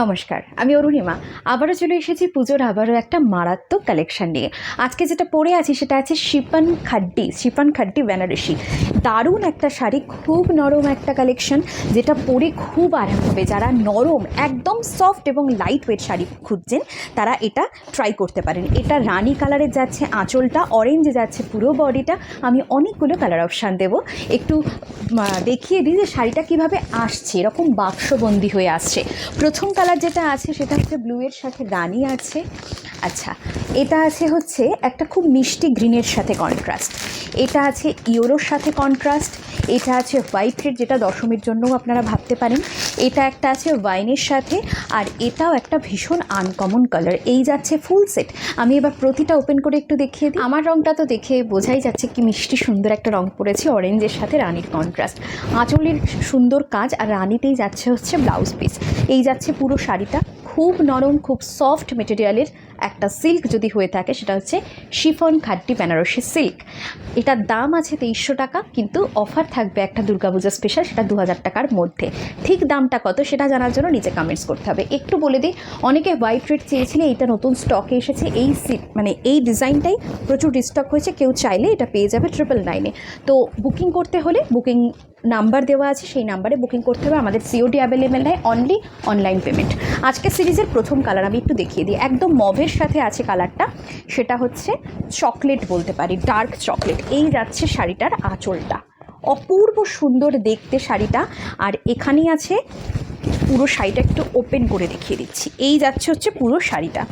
নমস্কার, আমি অরুণিমা। আবারও চলে এসেছি পুজোর আবারও একটা মারাত্মক কালেকশান নিয়ে। আজকে যেটা পরে আছি সেটা আছে শিপান খাড্ডি শিপান খাড্ডি বেনারসি। দারুণ একটা শাড়ি, খুব নরম একটা কালেকশন যেটা পরে খুব আরাম হবে যারা নরম, একদম সফট এবং লাইট ওয়েট শাড়ি খুঁজছেন, তারা এটা ট্রাই করতে পারেন। এটা রানি কালারের যাচ্ছে, আঁচলটা অরেঞ্জে যাচ্ছে, পুরো বডিটা আমি অনেকগুলো কালার অপশান দেবো। একটু দেখিয়ে দিই যে শাড়িটা কীভাবে আসছে, এরকম বাক্সবন্দি হয়ে আসছে। প্রথম কালার যেটা আছে সেটা হচ্ছে ব্লুয়ের সাথে রানি আছে। আচ্ছা এটা আছে হচ্ছে একটা খুব মিষ্টি গ্রিনের সাথে কন্ট্রাস্ট এটা আছে ইয়োরোর সাথে কন্ট্রাস্ট এটা আছে হোয়াইট রেড যেটা দশমীর জন্যও আপনারা ভাবতে পারেন। এটা একটা আছে ওয়াইনের সাথে, আর এটাও একটা ভীষণ আনকমন কালার এই যাচ্ছে ফুল সেট আমি এবার প্রতিটা ওপেন করে একটু দেখিয়ে দিই। আমার রঙটা তো দেখে বোঝাই যাচ্ছে কি মিষ্টি সুন্দর একটা রং পড়েছে অরেঞ্জের সাথে রানীর কন্ট্রাস্ট আঁচলের সুন্দর কাজ, আর রানিতেই যাচ্ছে হচ্ছে ব্লাউজ পিস এই যাচ্ছে পুরো শাড়িটা। খুব নরম, খুব সফট মেটেরিয়ালের একটা সিল্ক যদি হয়ে থাকে, সেটা হচ্ছে শিফন খাড্ডি বেনারসি সিল্ক এটার দাম আছে তেইশশো টাকা, কিন্তু অফার থাকবে একটা দুর্গাপূজা স্পেশাল সেটা দু হাজার টাকার মধ্যে। ঠিক দামটা কত সেটা জানার জন্য নিচে কমেন্টস করতে হবে। একটু বলে দিই, অনেকে হোয়াইট রেড চেয়েছিলে এইটা নতুন স্টকে এসেছে, এই মানে এই ডিজাইনটাই প্রচুর রিস্টক হয়েছে, কেউ চাইলে এটা পেয়ে যাবে ট্রিপল নাইনে তো বুকিং করতে হলে বুকিং নাম্বার দেওয়া আছে, সেই নাম্বারে বুকিং করতে হবে। আমাদের সিওডি অ্যাভেলেবেল নেয় অনলি অনলাইন পেমেন্ট আজকে সিরিজের প্রথম কালার আমি একটু দেখিয়ে দিই। একদম মভের সাথে আছে কালারটা সেটা হচ্ছে চকলেট বলতে পারি ডার্ক চকলেট এই যাচ্ছে শাড়িটার আঁচলটা। অপূর্ব সুন্দর দেখতে শাড়িটা। আর এখানেই আছে, পুরো শাড়িটা একটু ওপেন করে দেখিয়ে দিচ্ছি। এই যাচ্ছে হচ্ছে পুরো শাড়িটা।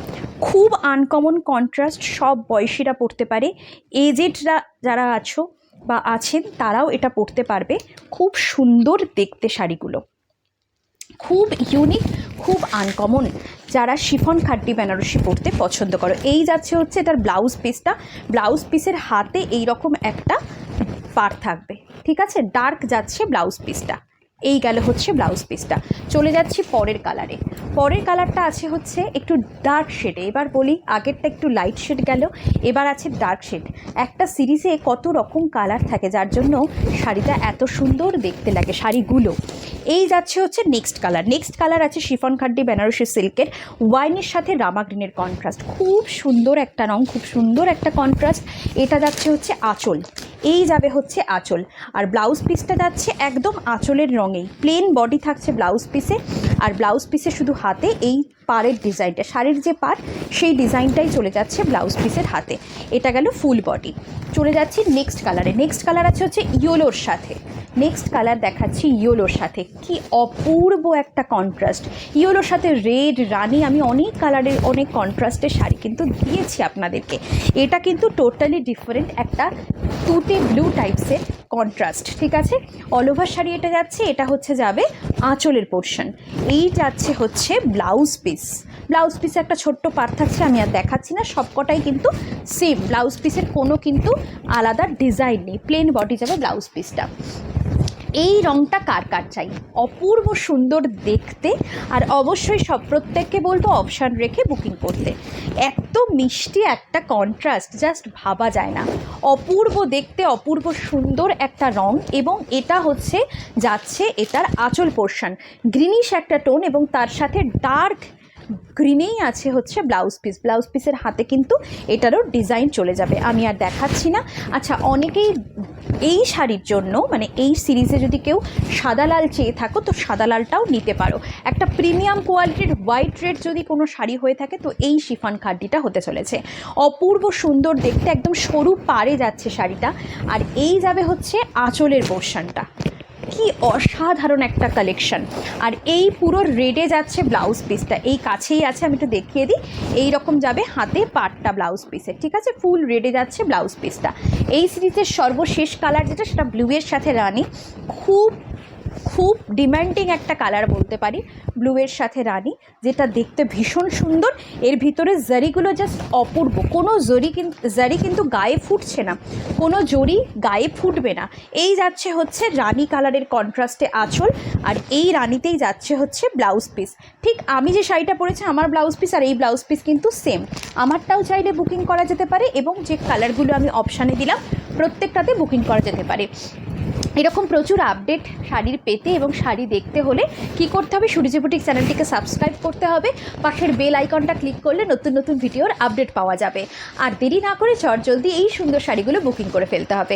খুব আনকমন কন্ট্রাস্ট সব বয়সীরা পড়তে পারে। এজেডরা যারা আছো বা আছেন, তারাও এটা পরতে পারবে। খুব সুন্দর দেখতে শাড়িগুলো। খুব ইউনিক খুব আনকমন যারা শিফন খাড্ডি বেনারসি পরতে পছন্দ করো। এই যাচ্ছে হচ্ছে এটার ব্লাউজ পিসটা ব্লাউজ পিসের হাতে এই রকম একটা পার থাকবে। ঠিক আছে? ডার্ক যাচ্ছে ব্লাউজ পিসটা এই গেল হচ্ছে ব্লাউজ পিসটা। চলে যাচ্ছি পরের কালারে। পরের কালারটা আছে হচ্ছে একটু ডার্ক শেডে এবার বলি, আগেরটা একটু লাইট শেড গেল, এবার আছে ডার্ক শেড একটা সিরিজে কত রকম কালার থাকে, যার জন্য শাড়িটা এত সুন্দর দেখতে লাগে, শাড়িগুলো। এই যাচ্ছে হচ্ছে নেক্সট কালার নেক্সট কালার আছে শিফন খাড্ডি বেনারসি সিল্কের ওয়াইনের সাথে রামা গ্রিনের কন্ট্রাস্ট খুব সুন্দর একটা রং, খুব সুন্দর একটা কন্ট্রাস্ট এটা যাচ্ছে হচ্ছে আঁচল। এই যাবে হচ্ছে আঁচল। আর ব্লাউজ পিসটা যাচ্ছে একদম আঁচলের রঙেই। প্লেন বডি থাকছে ব্লাউজ পিসে আর ব্লাউজ পিসে শুধু হাতে এই পাড়ের ডিজাইনটা, শাড়ির যে পার সেই ডিজাইনটাই চলে যাচ্ছে ব্লাউজ পিসের হাতে। এটা গেল ফুল বডি। চলে যাচ্ছি নেক্সট কালারে। নেক্সট কালার আছে হচ্ছে ইয়োলোর সাথে। নেক্সট কালার দেখাচ্ছি ইয়োলোর সাথে। কি অপূর্ব একটা কন্ট্রাস্ট ইয়োলোর সাথে রেড রানি, আমি অনেক কালারের, অনেক কন্ট্রাস্টের শাড়ি কিন্তু দিয়েছি আপনাদেরকে। এটা কিন্তু টোটালি ডিফারেন্ট একটা তুতে ব্লু টাইপসের কন্ট্রাস্ট ঠিক আছে? অল ওভার শাড়ি এটা যাচ্ছে, এটা হচ্ছে যাবে আঁচলের পোর্শন এই যাচ্ছে হচ্ছে ব্লাউজ পিস ব্লাউজ পিসে একটা ছোট্ট পার থাকছে আমি আর দেখাচ্ছি না, সবকটাই কিন্তু সেম ব্লাউজ পিসের কোনো কিন্তু আলাদা ডিজাইন নেই প্লেন বডি যাবে ব্লাউজ পিসটা। এই রংটা কার কার চাই? অপূর্ব সুন্দর দেখতে আর অবশ্যই সব প্রত্যেককে বলব অপশান রেখে বুকিং করতে। এত মিষ্টি একটা কন্ট্রাস্ট জাস্ট ভাবা যায় না। অপূর্ব দেখতে, অপূর্ব সুন্দর একটা রং এবং এটা হচ্ছে, যাচ্ছে এটার আঁচল পোর্শন গ্রিনিশ একটা টোন এবং তার সাথে ডার্ক গ্রিনেই আছে হচ্ছে ব্লাউজ পিস ব্লাউজ পিসের হাতে কিন্তু এটারও ডিজাইন চলে যাবে। আমি আর দেখাচ্ছি না। আচ্ছা অনেকেই এই শাড়ির জন্য মানে এই সিরিজে যদি কেউ সাদা লাল চেয়ে থাকো, তো সাদা লালটাও নিতে পারো। একটা প্রিমিয়াম কোয়ালিটির হোয়াইট রেড যদি কোনো শাড়ি হয়ে থাকে, তো এই শিফান খাড্ডিটা হতে চলেছে। অপূর্ব সুন্দর দেখতে, একদম সরু পারে যাচ্ছে শাড়িটা। আর এই যাবে হচ্ছে আঁচলের পোর্শনটা। কি অসাধারণ একটা কালেকশন আর এই পুরো রেডে যাচ্ছে ব্লাউজ পিসটা এই কাছেই আছে, আমি একটু দেখিয়ে দিই। এই রকম যাবে হাতে পাটটা ব্লাউজ পিসের ঠিক আছে? ফুল রেডে যাচ্ছে ব্লাউজ পিসটা এই সিরিজের সর্বশেষ কালার যেটা, সেটা ব্লুয়ের সাথে রানি। খুব খুব ডিম্যান্ডিং একটা কালার বলতে পারি ব্লুয়ের সাথে রানি, যেটা দেখতে ভীষণ সুন্দর। এর ভিতরে জারিগুলো জাস্ট অপূর্ব। কোনো জরি কিন্তু জারি কিন্তু গায়ে ফুটছে না। কোনো জরি গায়ে ফুটবে না। এই যাচ্ছে হচ্ছে রানি কালারের কন্ট্রাস্টে আঁচল, আর এই রানিতেই যাচ্ছে হচ্ছে ব্লাউজ পিস ঠিক আমি যে শাড়িটা পরেছি, আমার ব্লাউজ পিস আর এই ব্লাউজ পিস কিন্তু সেম আমারটাও চাইলে বুকিং করা যেতে পারে এবং যে কালারগুলো আমি অপশানে দিলাম প্রত্যেকটাতে বুকিং করা যেতে পারে। এরকম প্রচুর আপডেট শাড়ির পেতে এবং শাড়ি দেখতে হলে কি করতে হবে, সূর্য বুটিক চ্যানেলটিকে সাবস্ক্রাইব করতে হবে। পাশের বেল আইকনটা ক্লিক করলে নতুন নতুন ভিডিওর আপডেট পাওয়া যাবে। আর দেরি না করে চট জলদি এই সুন্দর শাড়িগুলো বুকিং করে ফেলতে হবে।